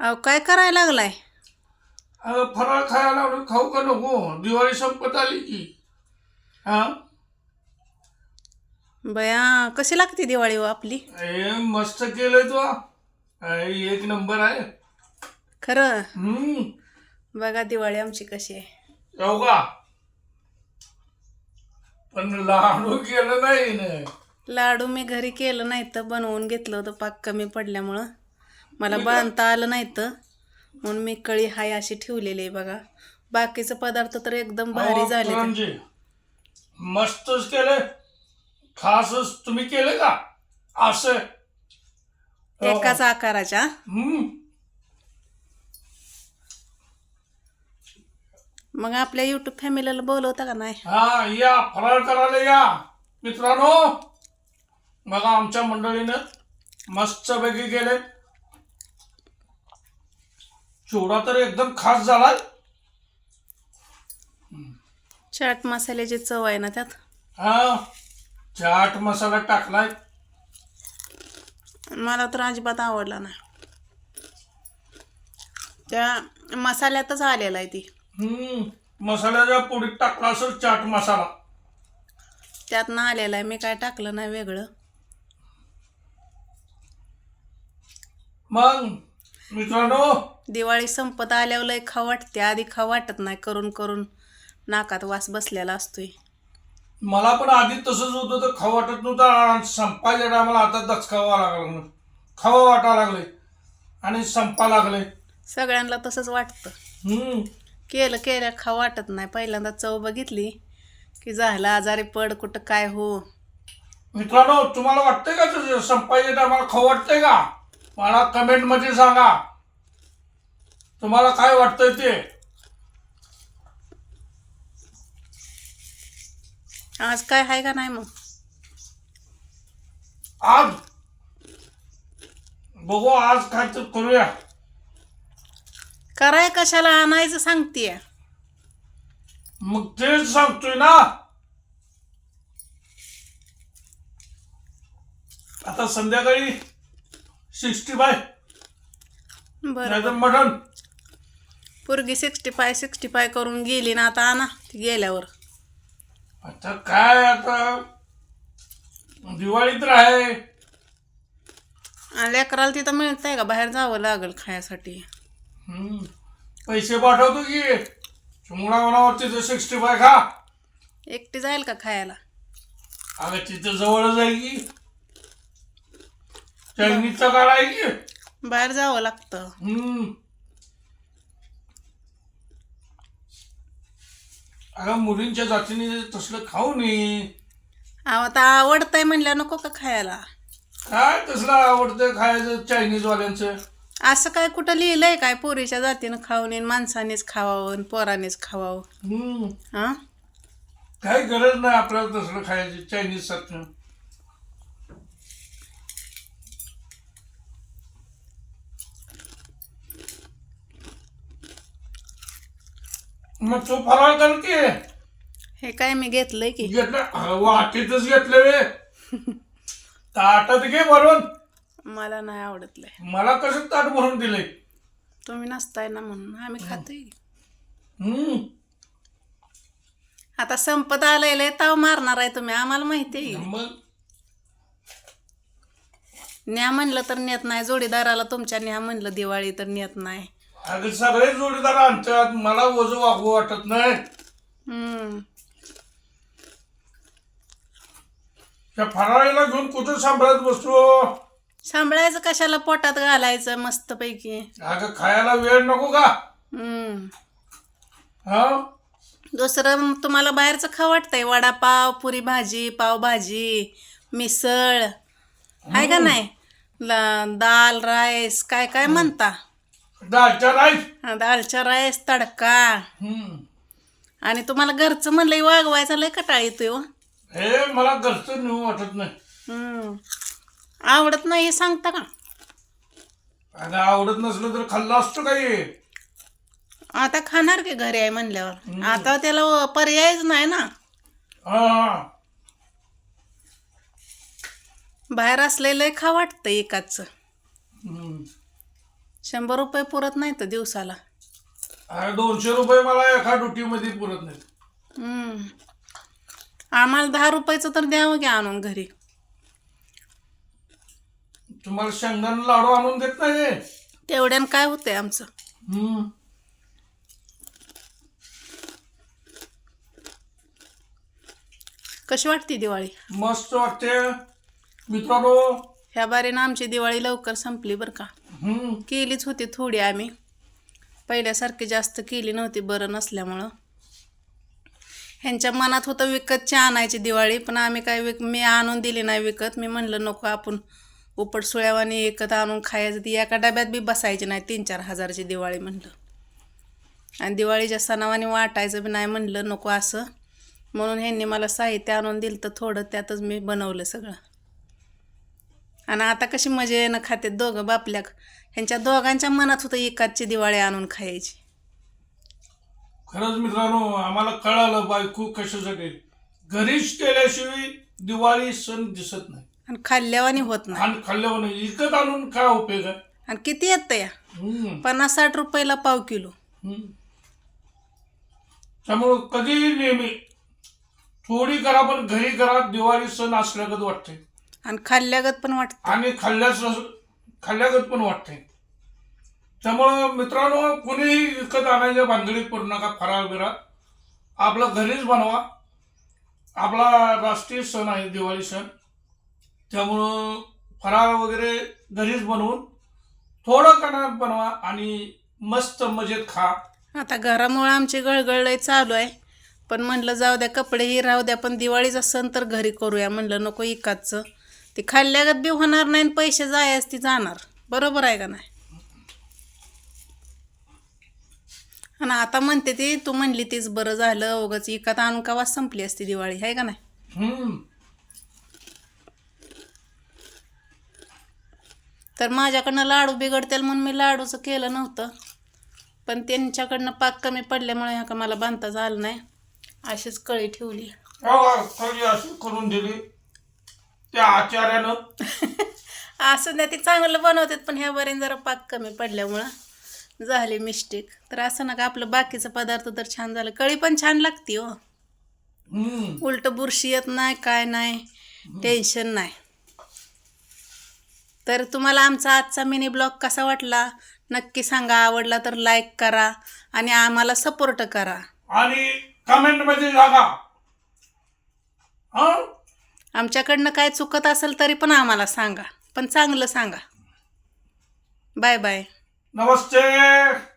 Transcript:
अहो काय करायला लागलाय? अगं फराळ खायला लावलं खाऊ का नको? दिवाळी संपत आली की. हा? बया कशी लागते दिवाळी हो आपली? ए मस्त केलंय तू. एक नंबर आहे. खरं? हम्म. बघा दिवाळी आमची कशी आहे. जाऊ का? पण लाडू केलं नाही ना लाडू मी घरी केलं नाही तर बनवून घेतलं होतं पाक कमी पडल्यामुळं. मला बांधता आलं नाही तर म्हणून मी कळी हाय अशी ठेवलेली आहे बघा. बाकीचे पदार्थ तर एकदम भारी झाले म्हणजे मस्तच केलंय. खासच तुम्ही केलं का? असं. एकाच आकाराच्या. हम्म. मग आपल्या युट्यूब फॅमिलीला बोलवता का नाही? हा या. फराळ करायला या. मित्रांनो बघा आमच्या मंडळीनं मस्तपैकी गेले चिवडा तर एकदम खास झालाय. चाट मसाल्याची चव आहे ना त्यात? हा चाट मसाला टाकलाय. मला तर अजिबात आवडला नाही. त्या मसाल्यातच आलेला आहे ती. हम्म मसाल्याच्या पुडीत टाकला असेल चाट मसाला. त्यातनं आलेला आहे मी काय टाकलं नाही वेगळं. मग मित्रांनो. दिवाळी संपत आल्यावर लय खा वाटते. आधी खा वाटत नाही करून करून नाकात वास बसलेला असतोय. मला पण आधी तसंच होतं तर खाऊ वाटत नव्हतं. संपायच्या टायमाला आता दचकावा लागला खावा वाटा लागले आणि संपा लागले सगळ्यांना तसंच वाटतं. हम्म. केलं केलं खा वाटत नाही. पहिल्यांदा चव बघितली की झालं आजारी पड कुठं काय हो. मित्रांनो तुम्हाला वाटतंय का तसं संपायच्या टायमाला खाऊ वाटतंय का? मला कमेंटमध्ये सांगा. तुम्हाला काय वाटतंय ते? आज काय आहे का नाही मग? आज? बघू आज काय तर करूया. कराय कशाला आणायचं सांगते मग तेच सांगतोय ना. आता संध्याकाळी सिक्स्टी बरं. नाहीतर मटन पोरगी सिक्स्टी फाय सिक्स्टी फाय करून गेली ना आता आणा ती गेल्यावर. आता काय आता? दिवाळी तर आहे. आणि लेकराला तिथं मिळतंय का? बाहेर जावं लागेल खाण्यासाठी हम्म. पैसे पाठवतो की. म्हणावर तिथं सिक्स्टी फाय खा. एकटी जाईल का खायला? अगं तिथं जवळच आहे की. चायनीजचा गाडा आहे की बाहेर जावं लागतं. हम्म. अगं मुलींच्या जातीने तसलं खाऊ नये. आता आवडतंय म्हणल्या नको का खायला? काय तसलं आवडतं खायचं चायनीजवाल्यांचं असं काय कुठं लिहिलंय काय? पोरीच्या जातीनं खाऊन येईन माणसानेच खावावं आणि पोरानेच खावावं. हम्म. हा काही गरज नाही आपल्याला तसलं खायची चायनीज सारखं. मग तो फराळ कर की. हे काय मी घेतलंय की. घेतलं? वाटीतच घेतलं वे. ताटात घे भरून. मला नाही आवडतलंय. मला कसं ताट भरून दिले तुम्ही नसताय ना म्हणून आम्ही खातोय. हम्म. आता संपत आलंय लय ताव मारणार आहे तुम्ही आम्हाला माहिती आहे मग? न्या म्हणलं तर नेत नाही जोडीदाराला तुमच्या न्या म्हणलं दिवाळी तर नेत नाही. अगं सगळे जोडीदार आणतात. मला वजू वागू वाटत नाही. हम्म. त्या फराळीला घेऊन कुठं सांभाळत बसतो सांभाळायचं कशाला? पोटात घालायचं मस्तपैकी. अगं खायला वेळ नको का? हम्म. हा? दुसरं तुम्हाला बाहेरचं खा वाटतंय? वडापाव पुरी भाजी पावभाजी मिसळ. आहे का नाही? ल- दाल राईस काय काय म्हणता? दालच्या राईस. हा, दालचा राईस तडका. हम्म. आणि तुम्हाला घरचं म्हणलं वागवायचं लय कटाळ येतोय हो. हे मला घरचं नेऊ वाटत नाही. हम्म. आवडत नाही हे सांगता का? आवडत नसलं तर खाल्लं असतो काही आता खाणार की घरी आहे म्हणल्यावर? आता त्याला पर्यायच नाही ना. हा. बाहेर असलेलं खा वाटतं एकाच. हम्म. शंभर रुपये पुरत नाही तर दिवसाला. अरे दोनशे रुपये मला एका ड्युटीमध्ये पुरत हम्म. आम्हाला दहा रुपयाचं तर द्यावं की आणून घरी. तुम्हाला शेंगदाणा लाडू आणून देत नाही तेवढ्यानं काय होतंय आमचं? हम्म. कशी वाटते दिवाळी? मस्त वाटते. मित्रांनो ह्या बारीनं आमची दिवाळी लवकर संपली बरं का. केलीच होती थोडी आम्ही. पहिल्यासारखी जास्त केली नव्हती बरं नसल्यामुळं. ह्यांच्या मनात होतं विकतची आणायची दिवाळी पण आम्ही काय विक मी आणून दिली नाही विकत. मी म्हणलं नको आपण उपट सुळ्यावानी विकत आणून खायचं. ती एका डब्यात बी बसायची नाही तीन चार हजाराची दिवाळी म्हणलं. आणि दिवाळीच्या सणावानी वाटायचं बी नाही म्हणलं नको असं. म्हणून ह्यांनी मला साहित्य आणून दिलं तर थोडं त्यातच मी बनवलं सगळं. आणि आता कशी मजा येणं खाते दोघं बापल्या ह्यांच्या दोघांच्या मनात होतं एकाची दिवाळी आणून खायची. खरंच मित्रांनो आम्हाला कळालं बायको कशासाठी. घरीच केल्याशिवाय दिवाळी सण दिसत नाही. आणि खाल्ल्यावानी होत नाही. आणि खाल्ल्यावर विकत आणून काय उपयोग आहे? आणि किती येतं या? हम्म. पन्नास साठ रुपयाला पाव किलो. हम्म. त्यामुळं कधी नेहमी थोडी करा पण घरी करा दिवाळी सण असल्यागत वाटते आणि खाल्ल्यागत पण वाटतं. आणि खाल्ल्यास खाल्ल्यागत पण वाटते त्यामुळं मित्रांनो कुणीही विकत आणायच्या भानगडीत पडू नका फराळ बिराळ. आपलं घरीच बनवा. आपला राष्ट्रीय सण आहे दिवाळी सण. त्यामुळं फराळ वगैरे घरीच बनवून थोडं कणात बनवा आणि मस्त मजेत खा. आता घरामुळं आमची गळगळ चालू आहे. पण म्हणलं जाऊ द्या कपडेही राहू द्या पण दिवाळीचा सण तर घरी करूया. म्हणलं नको इकाचं ते खाल्ल्यागत बी होणार नाही आणि पैसे जायच ती जाणार. बरोबर आहे का नाही? आणि आता म्हणते ती तू म्हणली तीच बरं झालं उगाच इकात आणून का वास संपली असती दिवाळी आहे का नाही? तर माझ्याकडनं लाडू बिघडतील म्हणून मी लाडूचं केलं नव्हतं. पण त्यांच्याकडनं पाक कमी पडल्यामुळे ह्या का मला बांधता झालं नाही. अशीच कळी ठेवली. करून दिली. त्या आचार्यानं. असं नाही ते चांगलं बनवतात पण ह्या बरेन जरा पाक कमी पडल्यामुळं झाली मिस्टेक तर असं नका आपलं बाकीचं पदार्थ तर छान झालं. कळी पण छान लागते हो. उलट बुरशी येत नाही काय नाही टेन्शन नाही. तर तुम्हाला आमचा आजचा मिनी ब्लॉग कसा वाटला? नक्की सांगा. आवडला तर लाईक करा आणि आम्हाला सपोर्ट करा. आणि कमेंटमध्ये सांगा हा? आमच्याकडनं काय चुकत असेल तरी पण आम्हाला सांगा. पण चांगलं सांगा. Bye bye. नमस्ते.